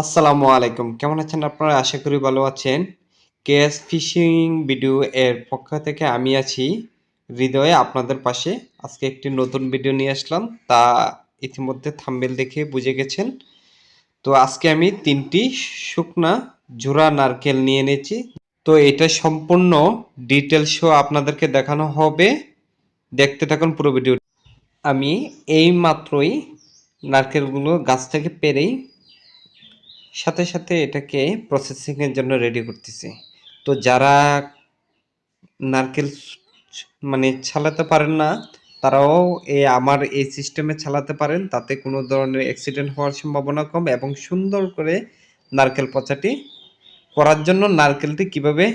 আসসালামু আলাইকুম। কেমন আছেন আপনারা? আশা করি ভালো আছেন। কেএস ফিশিং ভিডিও এর পক্ষ থেকে আমি আছি হৃদয়ে আপনাদের পাশে। আজকে একটি নতুন ভিডিও নিয়ে আসলাম। তা ইতিমধ্যে থাম্বেল দেখে বুঝে গেছেন। তো আজকে আমি তিনটি শুকনা জোড়া নারকেল নিয়ে এনেছি। তো এটা সম্পূর্ণ ডিটেল শো আপনাদেরকে দেখানো হবে। দেখতে থাকুন পুরো ভিডিও আমি এই মাত্রই নারকেলগুলো গাছ থেকে পেরেই সাথে সাথে এটাকে প্রসেসিংয়ের জন্য রেডি করতেছি। তো যারা নারকেল মানে ছালাতে পারেন না, তারাও এই আমার এই সিস্টেমে চালাতে পারেন। তাতে কোনো ধরনের অ্যাক্সিডেন্ট হওয়ার সম্ভাবনা কম এবং সুন্দর করে নারকেল পচাটি করার জন্য নারকেলটি কীভাবে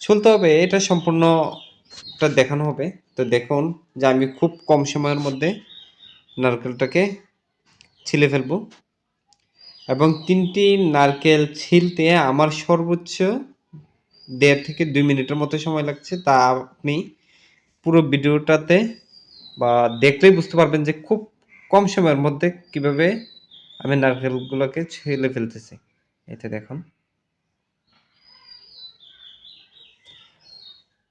ছুলতে হবে, এটা সম্পূর্ণটা দেখানো হবে। তো দেখুন যে আমি খুব কম সময়ের মধ্যে নারকেলটাকে ছিলে ফেলব। এবং তিনটি নারকেল ছিলতে আমার সর্বোচ্চ দেড় থেকে দুই মিনিটের মতো সময় লাগছে। তা আপনি পুরো ভিডিওটাতে বা দেখলেই বুঝতে পারবেন যে খুব কম সময়ের মধ্যে কীভাবে আমি নারকেলগুলোকে ছেলে ফেলতেছি। এতে দেখুন।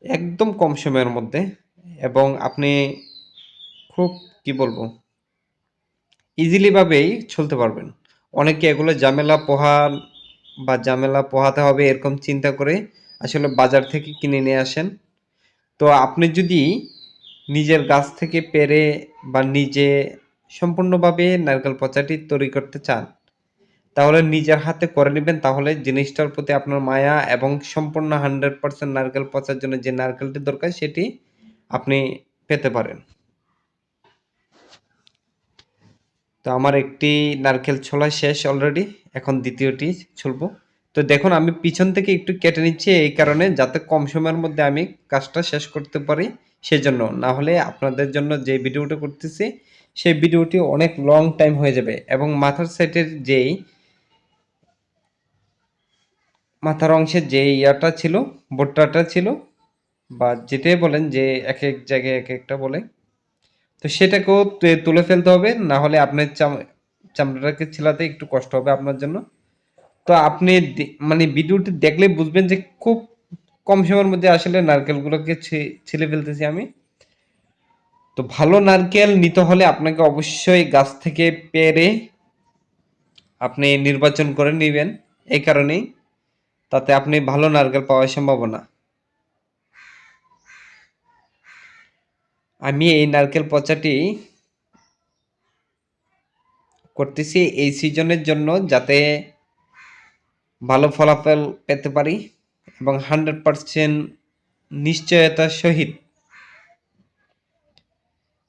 একদম কম সময়ের মধ্যে এবং আপনি খুব, কি বলব ইজিলিভাবেই চলতে পারবেন। অনেকে এগুলো ঝামেলা পোহান বা ঝামেলা পোহাতে হবে এরকম চিন্তা করে আসলে বাজার থেকে কিনে নিয়ে আসেন। তো আপনি যদি নিজের গাছ থেকে পেরে বা নিজে সম্পূর্ণভাবে নারকেল পচাটি তৈরি করতে চান, তাহলে নিজের হাতে করে নেবেন, তাহলে জিনিসটার প্রতি আপনার মায়া এবং সম্পূর্ণ হান্ড্রেড পার্সেন্ট নারকেল পচার জন্য যে নারকেলটি দরকার সেটি আপনি পেতে পারেন। তো আমার একটি নারকেল ছোলা শেষ অলরেডি এখন দ্বিতীয়টি ছুলব। তো দেখুন, আমি পিছন থেকে একটু কেটে নিচ্ছি এই কারণে, যাতে কম সময়ের মধ্যে আমি কাজটা শেষ করতে পারি, সেজন্য। না হলে আপনাদের জন্য যে ভিডিওটা করতেছি, সেই ভিডিওটি অনেক লং টাইম হয়ে যাবে এবং মাথার সাইডের যেই, মাথার অংশের যে ইয়াটা ছিল, বোট্টাটা ছিল, বা যেটাই বলেন যে এক এক জায়গায় এক একটা বলে তো সেটাকেও তুলে ফেলতে হবে, না হলে আপনার চাম, চামড়াটাকে ছেলাতে একটু কষ্ট হবে আপনার জন্য। তো আপনি মানে ভিডিওটি দেখলে বুঝবেন যে খুব কম সময়ের মধ্যে আসলে নারকেলগুলোকে ছিলে ফেলতেছি আমি। তো ভালো নারকেল নিতে হলে আপনাকে অবশ্যই গাছ থেকে পেরে আপনি নির্বাচন করে নেবেন, এই কারণেই। তাতে আপনি ভালো নারকেল পাওয়ার সম্ভাবনা। আমি এই নারকেল পচাটি করতেছি এই সিজনের জন্য যাতে ভালো ফলাফল পেতে পারি এবং হান্ড্রেড পারসেন্ট নিশ্চয়তার সহিত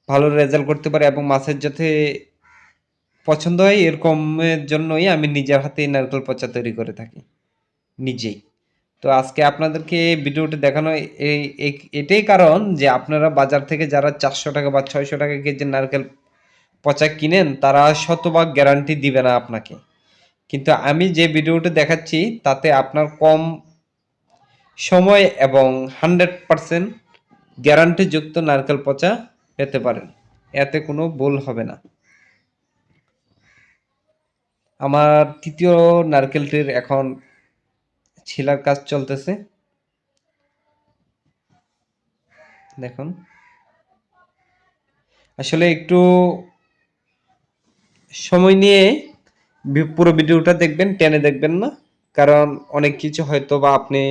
ভালো রেজাল্ট করতে পারি এবং মাছের যাতে পছন্দ হয় এরকমের জন্যই আমি নিজের হাতে নারকেল পচা তৈরি করে থাকি, নিজেই। তো আজকে আপনাদেরকে ভিডিওটি দেখানো এই এটাই কারণ যে আপনারা বাজার থেকে যারা চারশো টাকা বা ছয়শো টাকা কেজি নারকেল পচা কিনেন, তারা শতভাগ গ্যারান্টি দিবে না আপনাকে। কিন্তু আমি যে ভিডিওটা দেখাচ্ছি, তাতে আপনার কম সময় এবং হান্ড্রেড পারসেন্ট গ্যারান্টিযুক্ত নারকেল পচা পেতে পারেন। এতে কোনো ভুল হবে না। আমার তৃতীয় নারকেলটির এখন ছিলার কাজ চলতেছে। দেখুন। আসলে একটু সময় নিয়ে পুরো ভিডিওটা দেখবেন, টেনে দেখবেন না। কারণ অনেক কিছু হয়তো বা আপনি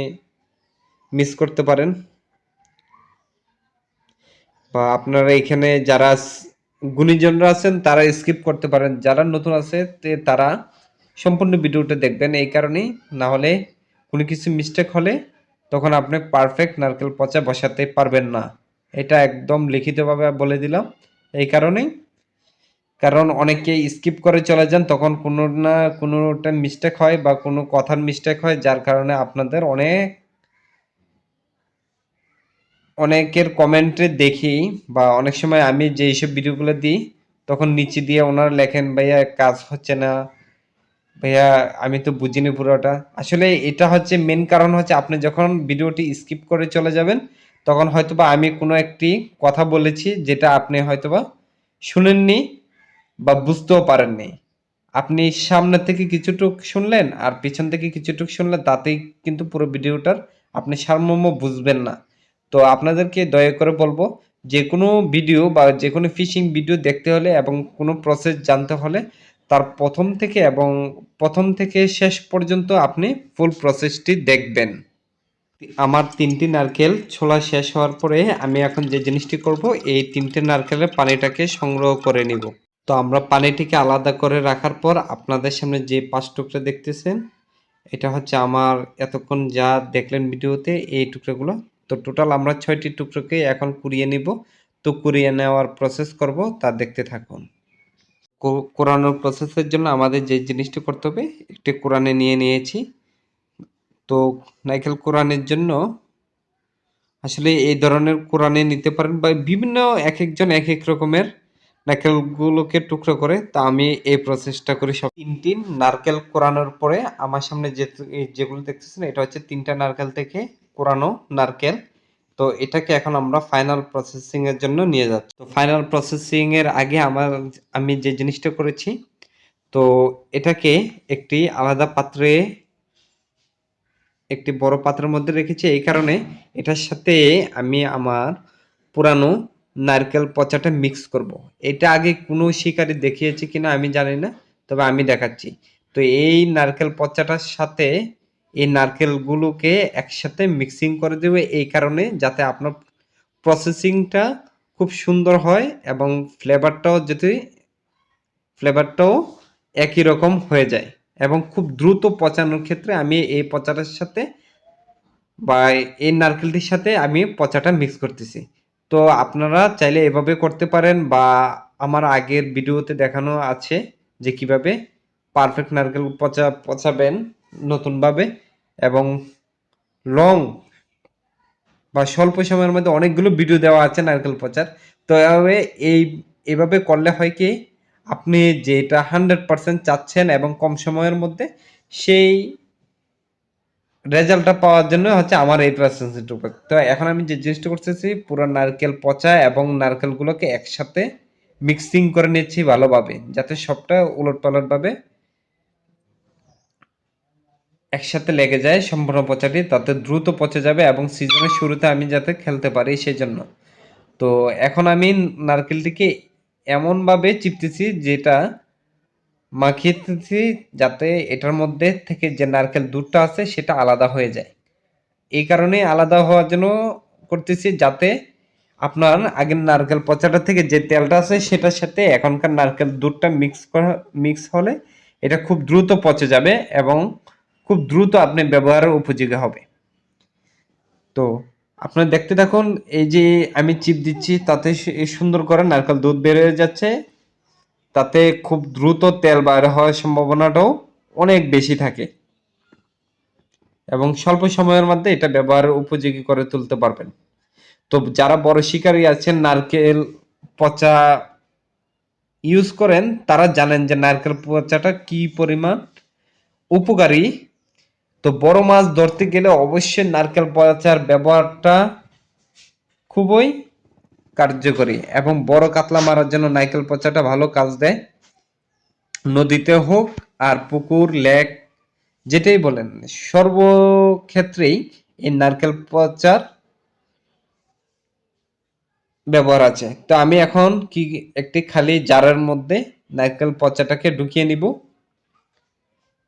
মিস করতে পারেন। বা আপনারা এখানে যারা গুণীজনরা আছেন, তারা স্কিপ করতে পারেন। যারা নতুন আছে তারা সম্পূর্ণ ভিডিওটা দেখবেন এই কারণেই। না হলে কোনো কিছু মিস্টেক হলে তখন আপনি পারফেক্ট নারকেল পচা বসাতে পারবেন না। এটা একদম লিখিতভাবে বলে দিলাম। এই কারণেই। কারণ অনেকে স্কিপ করে চলে যান, তখন কোনো না কোনোটা মিস্টেক হয় বা কোনো কথার মিস্টেক হয়, যার কারণে আপনাদের অনেক অনেকের কমেন্টে দেখি বা অনেক সময় আমি যে এইসব ভিডিওগুলো দিই, তখন নিচে দিয়ে ওনারা লেখেন, ভাইয়া, কাজ হচ্ছে না। ভাইয়া, আমি তো বুঝিনি পুরোটা। আসলে এটা হচ্ছে মেন কারণ হচ্ছে আপনি যখন ভিডিওটি স্কিপ করে চলে যাবেন, তখন হয়তোবা আমি কোনো একটি কথা বলেছি যেটা আপনি হয়তোবা শুনেননি বা বুঝতেও পারেননি। আপনি সামনে থেকে কিছুটুক শুনলেন আর পিছন থেকে কিছুটুক শুনলেন তাতেই কিন্তু পুরো ভিডিওটার আপনি সারমর্ম বুঝবেন না। তো আপনাদেরকে দয়া করে বলব, যে কোনো ভিডিও বা যে কোনো ফিশিং ভিডিও দেখতে হলে এবং কোনো প্রসেস জানতে হলে তার প্রথম থেকে এবং প্রথম থেকে শেষ পর্যন্ত আপনি ফুল প্রসেসটি দেখবেন। আমার তিনটি নারকেল ছোলা শেষ হওয়ার পরে আমি এখন যে জিনিসটি করব, এই তিনটে নারকেলের পানিটাকে সংগ্রহ করে নিব। তো আমরা পানিটিকে আলাদা করে রাখার পর আপনাদের সামনে যে পাঁচ টুকরা দেখতেছেন, এটা হচ্ছে আমার এতক্ষণ যা দেখলেন ভিডিওতে, এই টুকরোগুলো। তো টোটাল আমরা ছয়টি টুকরোকে এখন কুড়িয়ে নিব। তো কুড়িয়ে নেওয়ার প্রসেস করব, তা দেখতে থাকুন। কোরানোর প্রসেসের জন্য আমাদের যে জিনিসটি করতে হবে, একটি কোরআনে নিয়ে নিয়েছি। তো নাইকেল কোরআনের জন্য আসলে এই ধরনের কোরআনে নিতে পারেন বা বিভিন্ন এক একজন এক এক রকমের নারকেলগুলোকে টুকরো করে, তা আমি এই প্রসেসটা করি সব। তিনটি নারকেল কোরানোর পরে আমার সামনে যে, যেগুলো দেখতেছেন, এটা হচ্ছে তিনটা নারকেল থেকে কোরানো নারকেল। তো এটাকে এখন আমরা ফাইনাল প্রসেসিং এর জন্য নিয়ে যাচ্ছি। তো ফাইনাল প্রসেসিং এর আগে আমার, আমি যে জিনিসটা করেছি, তো এটাকে একটি আলাদা পাত্রে, একটি বড় পাত্রের মধ্যে রেখেছি। এই কারণে এটার সাথে আমি আমার পুরানো নারকেল পচাটা মিক্স করব। এটা আগে কোনো শিকারি দেখিয়েছে কিনা আমি জানি না, তবে আমি দেখাচ্ছি। তো এই নারকেল পচাটার সাথে এই নারকেলগুলোকে একসাথে মিক্সিং করে দেবে। এই কারণে যাতে আপনার প্রসেসিংটা খুব সুন্দর হয় এবং ফ্লেভারটাও যদি ফ্লেভারটাও একই রকম হয়ে যায় এবং খুব দ্রুত পচানোর ক্ষেত্রে আমি এই পচাটার সাথে বা এই নারকেলটির সাথে আমি পচাটা মিক্স করতেছি। তো আপনারা চাইলে এভাবে করতে পারেন বা আমার আগের ভিডিওতে দেখানো আছে যে কীভাবে পারফেক্ট নারকেল পচা, পচাবেন। নতুনভাবে এবং লং বা স্বল্প সময়ের মধ্যে অনেকগুলো ভিডিও দেওয়া আছে নারকেল পচার তো এভাবে এই, এভাবে করলে হয় কি, আপনি যেটা হান্ড্রেড পার্সেন্ট চাচ্ছেন এবং কম সময়ের মধ্যে সেই রেজাল্টটা পাওয়ার জন্য হচ্ছে আমার এই প্রসেসিংটা তো এখন আমি যে জিনিসটা করতেছি, পুরো নারকেল পচা এবং নারকেলগুলোকে একসাথে মিক্সিং করে নিচ্ছি ভালোভাবে, যাতে সবটা উলট পালটভাবে একসাথে লেগে যায় সম্পূর্ণ পচাটি তাতে দ্রুত পচে যাবে এবং সিজনের শুরুতে আমি যাতে খেলতে পারি সেই জন্য তো এখন আমি নারকেলটিকে এমনভাবে চিপতেছি যেটা মাখিয়েছি যাতে এটার মধ্যে থেকে যে নারকেল দুধটা আছে সেটা আলাদা হয়ে যায়। এই কারণে আলাদা হওয়ার জন্য করতেছি যাতে আপনার আগের নারকেল পচাটা থেকে যে তেলটা আছে সেটার সাথে এখনকার নারকেল দুধটা মিক্স করা, মিক্স হলে এটা খুব দ্রুত পচে যাবে এবং খুব দ্রুত আপনি ব্যবহারের উপযোগী হবে। তো আপনার দেখতে থাকুন, এই যে আমি চিপ দিচ্ছি, তাতে সুন্দর করে নারকেল দুধ বের হয়ে যাচ্ছে। তাতে খুব দ্রুত তেল বাইর হওয়ার সম্ভাবনাটাও অনেক বেশি থাকে। এবং স্বল্প সময়ের মধ্যে এটা ব্যবহারের উপযোগী করে তুলতে পারবেন। তো যারা বড় শিকারী আছেন, নারকেল পচা ইউজ করেন, তারা জানেন যে নারকেল পচাটা কি পরিমাণ উপকারী তো বড় মাছ ধরতে গেলে অবশ্যই নারকেল পচার ব্যবহারটা খুবই কার্যকরী এবং বড় কাতলা মারার জন্য নারকেল পচাটা ভালো কাজ দেয়। নদীতে হোক আর পুকুর, লেক, যেটাই বলেন, সর্বক্ষেত্রেই এই নারকেল পচার ব্যবহার আছে। তো আমি এখন কি একটি খালি জারের মধ্যে নারকেল পচাটাকে ঢুকিয়ে নিব।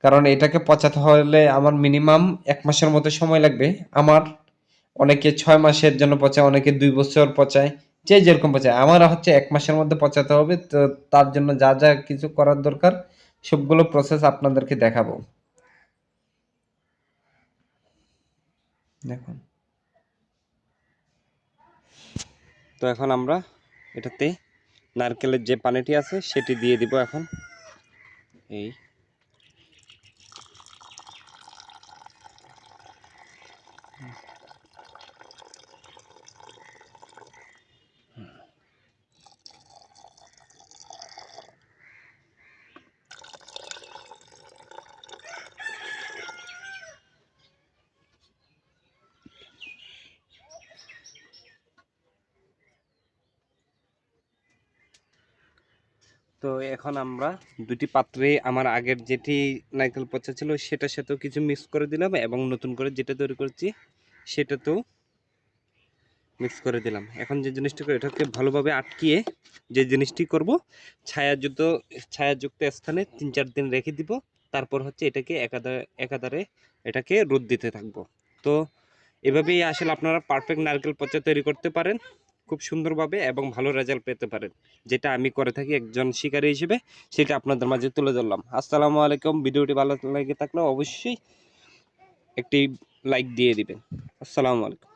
কারণ এটাকে পচাতে হলে আমার মিনিমাম এক মাসের মতো সময় লাগবে। আমার অনেকে ছয় মাসের জন্য পচায়, অনেকে দুই বছর পচায়, যে যেরকম পচায়। আমার হচ্ছে এক মাসের মধ্যে পচাতে হবে, তো তার জন্য যা যা কিছু করার দরকার, সবগুলো প্রসেস আপনাদেরকে দেখাবো। দেখুন। তো এখন আমরা এটাতে নারকেলের যে পানিটি আছে, সেটি দিয়ে দিব এখন। এই তো এখন আমরা দুটি পাত্রে আমার আগের যেটি নারকেল পচা ছিল, সেটার সাথেও কিছু মিক্স করে দিলাম এবং নতুন করে যেটা তৈরি করেছি, সেটাতেও মিক্স করে দিলাম। এখন যে জিনিসটি করে, এটাকে ভালোভাবে আটকিয়ে যে জিনিসটি করব, ছায়াযুক্ত ছায়াযুক্ত স্থানে তিন চার দিন রেখে দিব। তারপর হচ্ছে এটাকে একাধারে একাধারে এটাকে রোদ দিতে থাকব। তো এভাবেই আসলে আপনারা পারফেক্ট নারকেল পচা তৈরি করতে পারেন। খুব সুন্দরভাবে এবং ভালো রেজাল্ট পেতে পারেন। যেটা আমি করে থাকি একজন শিকারী হিসেবে, সেটা আপনাদের মাঝে তুলে ধরলাম। আসসালামু আলাইকুম। ভিডিওটি ভালো লাগে থাকলে অবশ্যই একটি লাইক দিয়ে দিবেন। আসসালামু আলাইকুম।